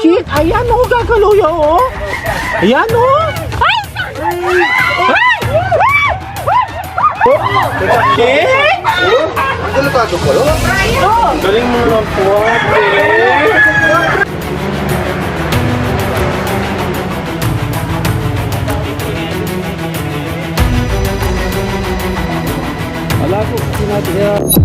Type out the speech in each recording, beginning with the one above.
shit! Ayan o, gagaluya o! Ayan o! Ay! Shit! Delikado ko yun. Galing mo naman po. Wala po, sinabi kaya.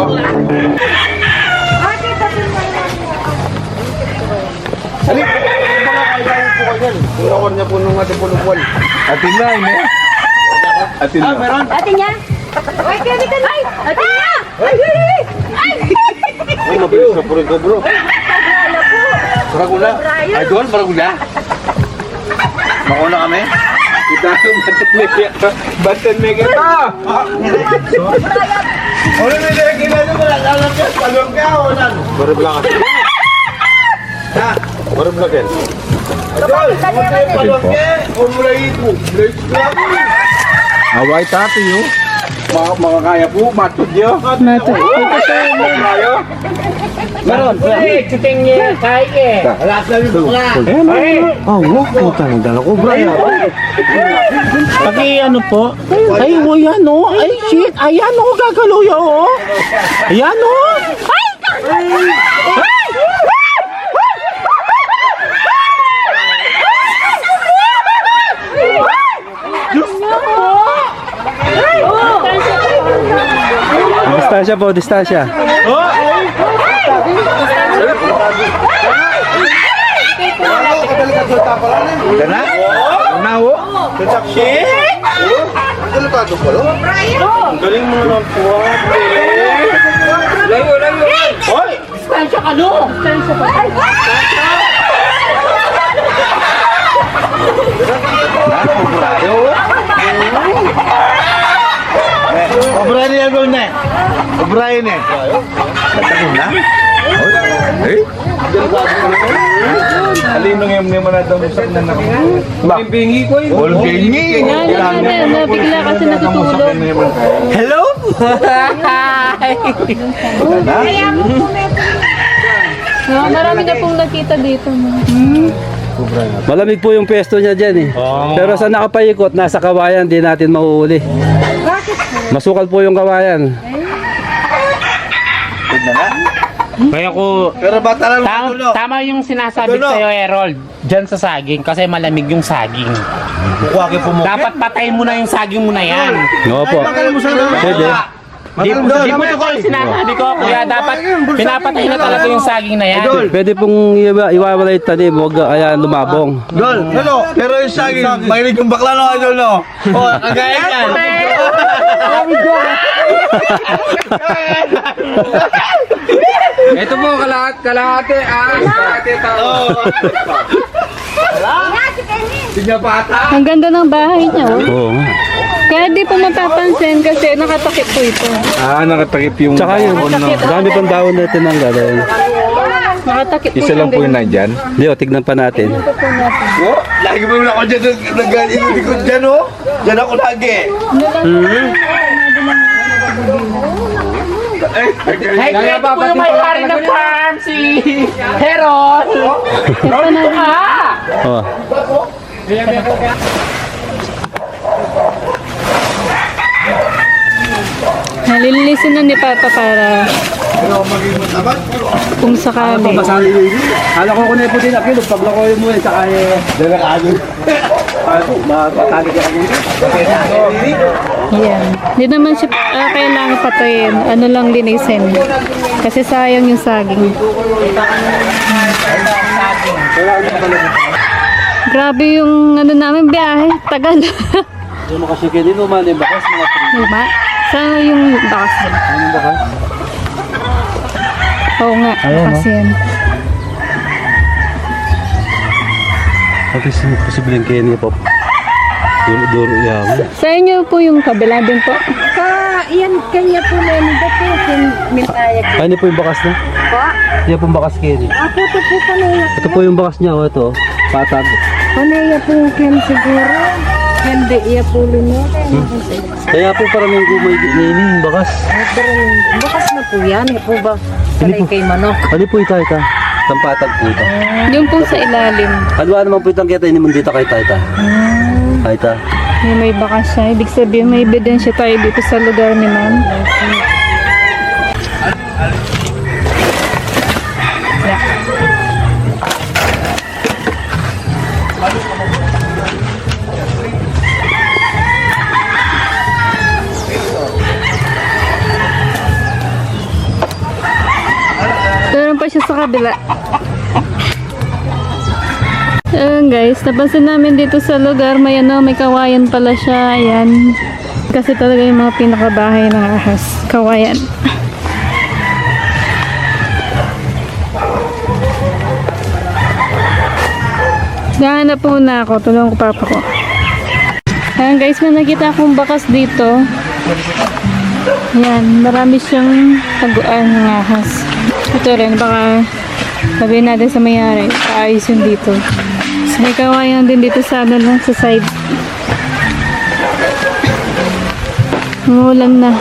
Halip! Mga kailangan po yan. Tulungan niya po nung ating pulubuan. Atin na, ini. Atin na. Ate niya? Ay, kami ka Ay! Ate niya! Ay! Ay! Ay! Ay, mabilis na po rin ko bro. Pagrala po! Maragula. Ay, doon, maragula. Mauna kami. Kita yung batan maker. Batan maker. Ah! Ano na yung kinano mo? Alam ka, palong ka o nan? Maragula ka. Ha? Maragula ka. Adol! Palong ka? O mula ito? Mula ito Away tati yun. Mga makakaya po, matod nyo. Nato. Kayo? Meron. Kuting niya, kaya eh. Alas na yung bukla. Oh, wag po tayo dala ko, Brian. Paki ano po? Ay, o yan o. Ay, shit. Ayan o, gagaluya o. Ayan o. Ay! Distansya po, distansya. Ano, kadelikado yung tapalanan. Kana? Una ho? Shit! Delikado ko yun. Galing mo naman po. Layo, layo. Hoy! Distansya ka no! Distansya pa. Layo. Niya gawin na. Eh. Katakin na? Eh? Alino ngayon niya man natin usak na na. Bingi ko yun. All bingi. Yan, yan, yan. Bigla kasi natutulog. Hello? No, marami na pong nakita dito. no? Malamig po yung pesto niya dyan eh. Pero sa nakapaikot, nasa kawayan, di natin mahuhuli. Masukal po yung kawayan. Kaya ko, Pero bata lang Tama, tama yung sinasabi Dulo. sa'yo, Errol. Diyan sa saging, kasi malamig yung saging. Mukha kayo pumukit. Dapat patayin mo na yung saging mo na yan. Oo po. Pwede. Di, di mo ito ko sinasabi ko, kuya, dapat pinapatay na talaga yung saging na yan. Pwede pong iwa, iwawala yung tanim, huwag ayan, lumabong. Dol, ano? Pero yung saging, mahilig yung bakla no, idol no? O, kagaya yan. Ito po, kalahat, kalahati, ah, kalahati tao. Sinya bata. Ang ganda ng bahay niya. oh. Oo. nga. Kaya di po mapapansin kasi nakatakip po ito. Ah, nakatakip yung... Tsaka yun, dami pang dahon na tinanggal. ayun. Nakatakip po Isa lang po yung ganyan. nandyan. Hindi, o, tignan pa natin. Ito po natin. Oh, lagi mo na ako dyan, nagaling yung likod dyan, oh. Dyan ako lagi. Ay, Hey, ito po yung may-hari ng farm, si Herol. Ito na. Ah! Oh. Nalilinisin na ni Papa para kung sakali. Kala ko kunay po din akilo, paglakoy mo eh, tsaka eh, Delikado. ano, makakagig ako dito. Yan. Hindi naman siya ah, kailangan patayin. Ano lang linisin. Kasi sayang yung saging. Grabe yung ano namin biyahe. Tagal. Yung makasikin din, uman yung bakas, mga diba? Saan yung bakas? Anong bakas? Oo nga. bakas yan. Pati si posibleng Kenny po. Duro, duro yan. Sa inyo po yung kabila din po. Ka, yan, kanya po na yun. Dati yung mintayag. Ano po yung bakas na? Po? Yan po yung bakas Kenny. Ako to po kanaya. Ito po yung bakas niya, oh, ito. Patag. Kanaya po kin siguro. Hindi iya po lino. Kaya po parang yung gumay nining bakas. Bukas na po yan. Hindi po ba sanay kay manok? Ano po ito ito? Tampatag po ito. Yung po sa ilalim. Halwa naman po itang kita ini mo dito kay Taita. Taita. Yung may bakas siya. Ibig sabihin may ebidensya tayo dito sa lugar ni ma'am. Meron pa siya sa kabila. Ayun guys, napansin namin dito sa lugar, may ano, may kawayan pala siya, ayan. Kasi talaga yung mga pinakabahay ng ahas, kawayan. Nahanap po na ako, tulungan ko papa ko. Ayan guys, may nakita akong bakas dito. Ayan, marami siyang taguan ng ahas. Ito rin, baka sabihin natin sa mayari, paayos yun dito. May kawayan din dito sa ano lang, sa side. Umulan na.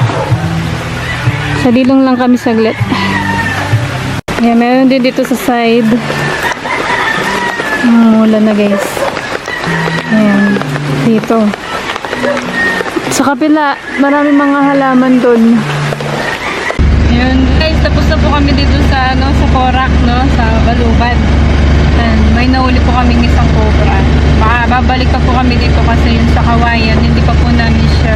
Sa dilong lang kami saglit. Ayan, meron din dito sa side. Umulan na guys. Ayan, dito. Sa kapila, marami mga halaman doon. Ayun guys, tapos na po kami dito sa ano sa Korak, no, sa Baluban. May nahuli po kaming isang cobra. Baka babalik pa po kami dito kasi yung sa Kawayan, hindi pa po namin siya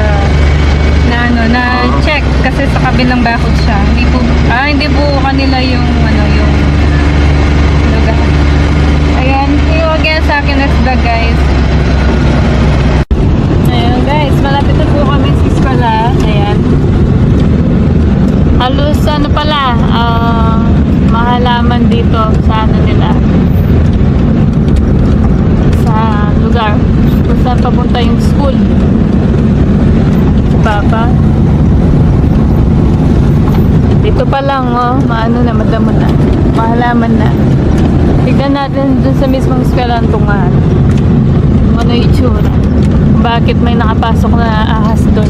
na ano, na check kasi sa kabilang bakod siya. Hindi po ah hindi po kanila yung ano yung lugar. Ayan, see you again sa akin next vlog guys. Ayan guys, malapit na po kami sa eskwela. Ayan. Halos ano pala, ah, mahalaman dito sa ano nila. Sa lugar. Kung saan papunta yung school. Papa. Dito pa lang, oh, maano na, madamo na. Mahalaman na. Tignan natin dun sa mismong eskwela ang tungahan. Kung ano yung itsura. Bakit may nakapasok na ahas doon.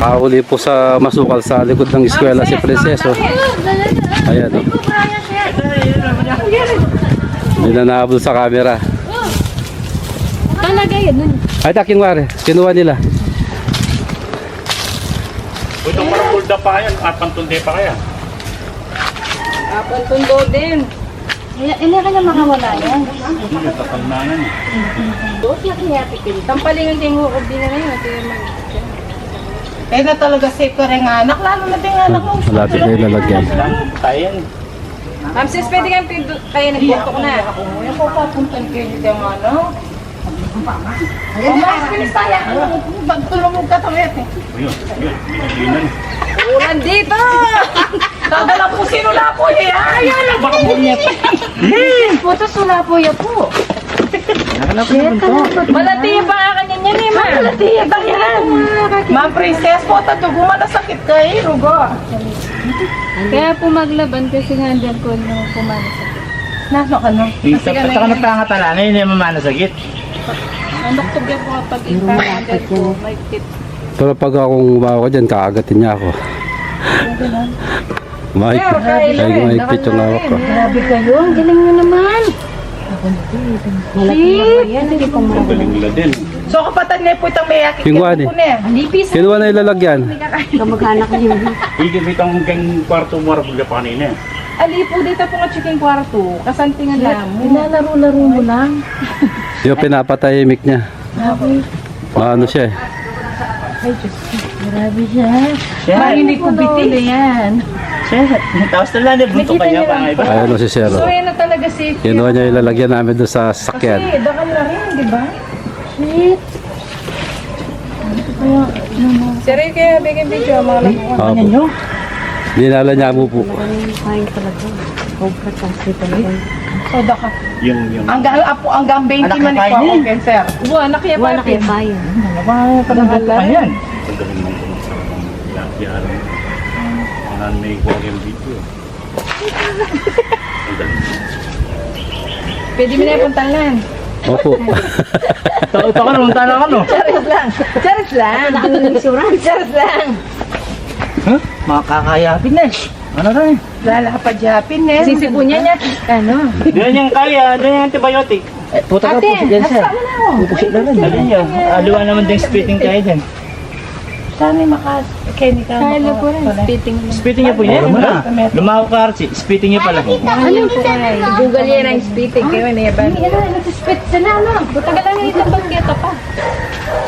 Kahuli po sa masukal sa likod ng eskwela si Prinseso. Ayan o. Hindi na nahabol sa camera. Talaga yun. Ay, taking wari. Kinuha nila. Ito parang pulda pa yan at pantunde pa kaya. Pantundo din. Hindi ka na makawala yan. Hindi, tatal na yan. Tampaling yung tingo ko din na yun. Kaya na talaga safe ka rin anak, lalo na din anak mo. Malapit na yung lalagyan. Tayo yan. Ma'am sis, pwede kang pinto, kaya nagpuntok na. Ako mo yung papuntan kayo dito yung ano. Ayan na, bilis tayo. Bagtulong mo katawit eh. Ayun, yun. Biniginan. Ulan dito! Dadala po sino na po niya. Ayan, baka po niya. Puto sula po ya po. Malati pa ka kanya niya ni ma. Tiyak ka yan. Ma'am Princess po, tadugo masakit ka eh, rugo. Kaya po maglaban kasi nga dyan ko nung pumanas. Nano ka no? Sa ka nagpangatala na yun yung mamanasagit. Ano ko po kapag ipapangal ko, may tip. Pero pag akong umawa ka dyan, kaagatin niya ako. Mahigpit, ay mahigpit yung hawak ko. Grabe kayo. Ang galing nyo naman. Yan, hindi ko mo. Galing nila din. So kapatid niya po itang may yakit. Kinuha ni. po niya. Kinuha na yung lalagyan. Kamag-anak niyo. Hindi bitang hanggang kwarto mo rin pa kanina. Ali po dito po nga chicken kwarto. Kasantingan lang. Nilalaro-laro mo lang. Yung pinapatahimik niya. Maano siya eh. Grabe siya. Marinig ko biti. yan. Tapos na lang, bunto kanya pa nga iba. Ayun o si Zero. So yan na talaga safe. Kinuha niya yung lalagyan namin doon sa Kasi sakyan. dakal na rin, di ba? Shit. Sir, kaya bigyan video mga lakuan. Opo. Dinala niya mo po. Kain talaga. cobra kasi talaga. Soda ka. Yung, yung. Hanggang, apo, hanggang 20 Anak man ikaw. Okay, sir. Buwan, nakaya Wala na kayo bayan. Ano yan? may walking video. Pwede mo na yung puntalan. Opo. Ito ka naman, tala ka no? Charis lang. Charis lang. Ka ng insurance. Charis lang. Makakayapin na eh. Ano rin? Lala ka pa Japin eh. Sisipo niya niya. Ano? Yan yung kaya, yan yung antibiotic. Puta ka po, yan sir. Pupusit na rin. Alin yan? Aluan naman din spitting kayo dyan. Sana maka chemical. Kaya po rin. Spitting. Spitting niya po yan? Lumaw ka, Archie. Spitting niya pala. Ano po kaya? Google yan ang spitting. Kaya na yaban. Hindi na, nagsispit sa na, ano? Tagal lang yung itang pagkita pa.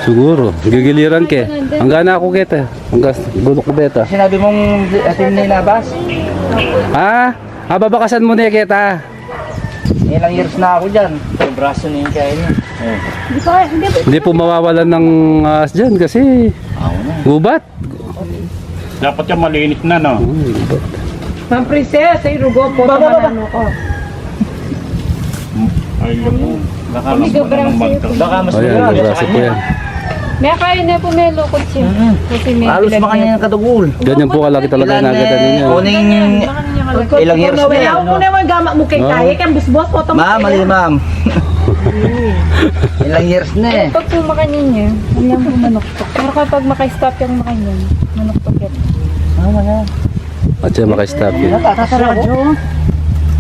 Siguro. Gigiliran ke. Ang gana ako kita. Ang gas, gulok ko beta. Sinabi mong atin na inabas. Ah, ah babakasan mo na kita. Ilang years na ako dyan. Yung braso niya yung kaya niya. Hindi pa, hindi pa. Hindi po mawawalan ng ahas dyan kasi gubat. Dapat yung malinis na, no? Gubat. Ma'am Princess, ay rugo po. Tamanano ko. Ay, yung Baka mas magandang magto. Baka mas Ayan, magandang braso po yan. May kain na po may lukot siya. Kasi may Halos makanya niya. yung kadugul. Ganyan po kalaki talaga yung nagatan ninyo. Kuning ilang years na yan. Ako na mo gama mo kay Oh. kaya kan busbos po to. Ma'am, mali ma'am. Ilang years na eh. Pag po makanin niya, hindi po manuktok. Pero kapag maka-stop yung makanin, manuktok yan. At siya makastop yun. Nakakaradyo.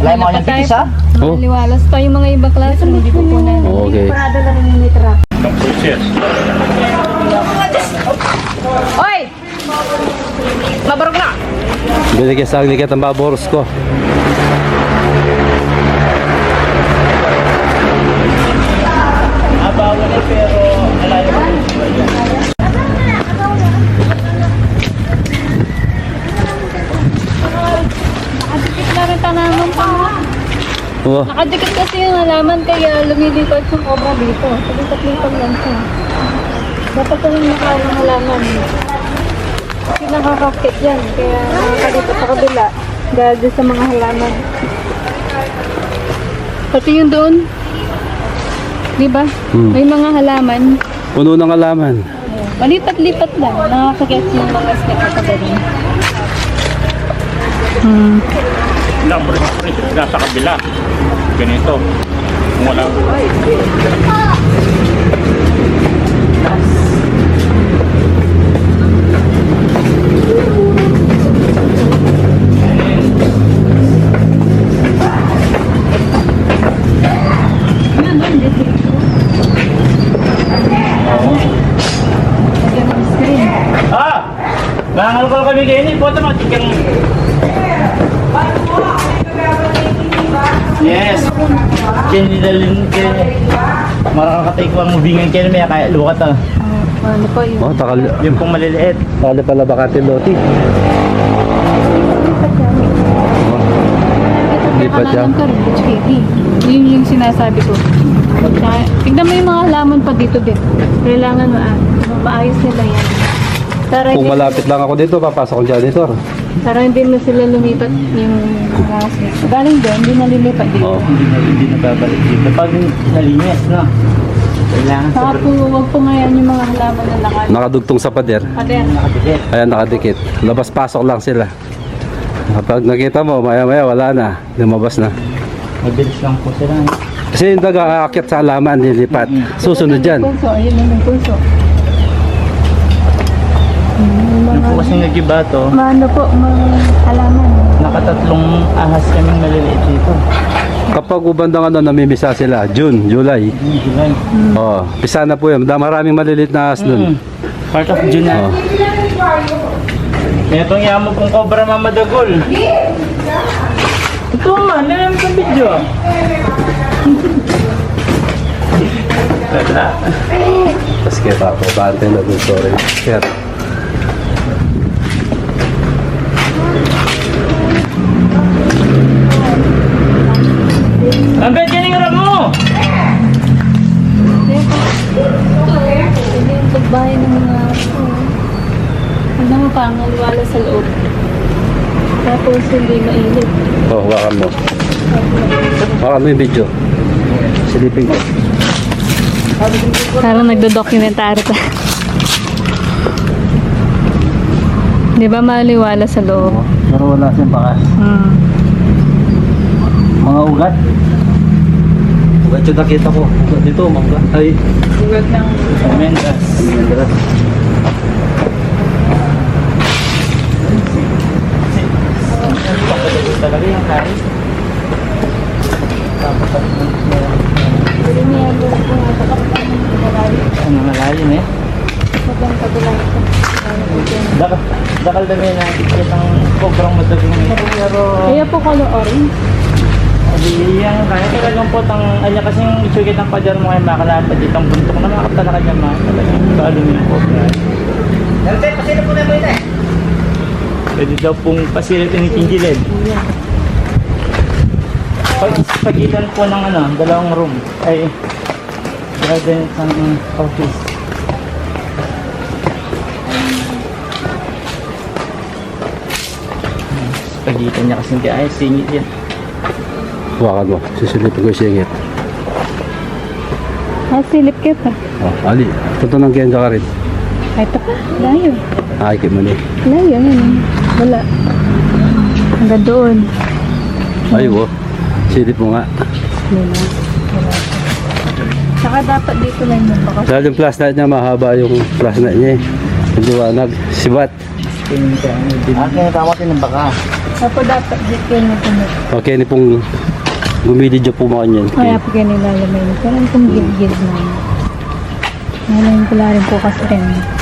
Wala yung mga nagtitis ha? Oh, Liwalas pa yung mga ibang klase, hindi ko po na. okay. Parada lang yung nitra. Oy! Mabarog na. Binigyan sa likat ang baboros ko. Oh, Nakadikit kasi yung halaman kaya lumilipad yung cobra dito. Palipat-lipat lang siya. Dapat ko yung makain ng halaman. Kasi nakakakit yan. Kaya nakakalipat sa kabila. Dahil doon sa mga halaman. Pati yung doon. Di ba? Hmm. May mga halaman. puno ng alaman. Palipat-lipat lang. Nakakakit yung mga snake sa kabila. Hmm. number nasa kabila. Ganito. Kung wala. Marakakatay ko ang mubingan kayo may kaya lukat ah. Ano po yun? Oh, takal. Yung pong maliliit. Takal pala bakante loti. Rin, Coach Katie. Yun yung sinasabi ko. Tignan mo yung mga halaman pa dito din. Kailangan ah, maayos nila yan. Para Kung hindi, malapit lang ako dito, papasok ang janitor. para hindi mo sila lumipat yung mga Galing doon, hindi na lilipat dito. Oh. Hindi na hindi na babalik dito. Pag nalinis na. Kailangan sa Saka po, huwag po ngayon yung mga halaman na lakad. Nakadugtong sa pader. Pader. nakadikit. Ayan, nakadikit. Labas-pasok lang sila. Kapag nakita mo, maya-maya wala na. Lumabas na. Mabilis lang po sila. Kasi yung daga aakyat sa alaman, lilipat. Susunod dyan. Pulso, ayun lang yung pulso. Nung po kasi nagibato, Maano po, mga halaman. nakatatlong ahas kaming maliliit dito. Kapag ubandang ano, namimisa sila. June, July. July. Oh, pisa na po yun. Da- Maraming malilit na ahas dun. Part of June na. Oh. Itong yamo pong cobra mamadagol. Ito man, nilam sa video. Wala. Tapos kita ako, bante na dun, sorry. Sir. Hindi mainit. Oh, hawakan mo. Hawakan mo yung video. Silipin ko. Parang nagdo-documentary ka. Di ba maliwala sa loob? Pero wala siyang bakas. Hmm. Mga ugat. Ugat yung nakita ko. Ugat dito, mangga. Ay. Ugat ng Almendras. Almendras. Talaga yung kain. Ano malalim eh? Dakal, dakal dami na kitang sobrang madaging pero Kaya po color orange. Hindi yan kaya talagang po tang anya kasing isugit ang padyan mo ngayon makalapad dito ang buntok na makakap talaga dyan mga talagang sa aluminum po Pwede daw pong pasilip ni Kinjilid. Pag pagitan po ng ano, dalawang room ay garden ng office. Pagitan niya kasi hindi ay singit yan. Hawakan mo, susulipin ko yung singit. Ah, silip ka pa. Oh, Ali, tutunang kiyan ka rin. Ay, ito pa. Layo. Ay, kay mali. Layo, yun. Wala. Hanggang doon. Ay, wo. Silip mo nga. Wala. Wala. Saka dapat dito lang yung baka. Dahil yung flashlight niya, mahaba yung flashlight niya eh. Yung liwanag. Sibat. Akin tama din ng baka. Tapos dapat dito yung tumot. Okay, ni pong gumilid yung pumakan yan. Kaya po ganun lalamay. Parang kung gilgil na. Ngayon ko rin po kasi rin.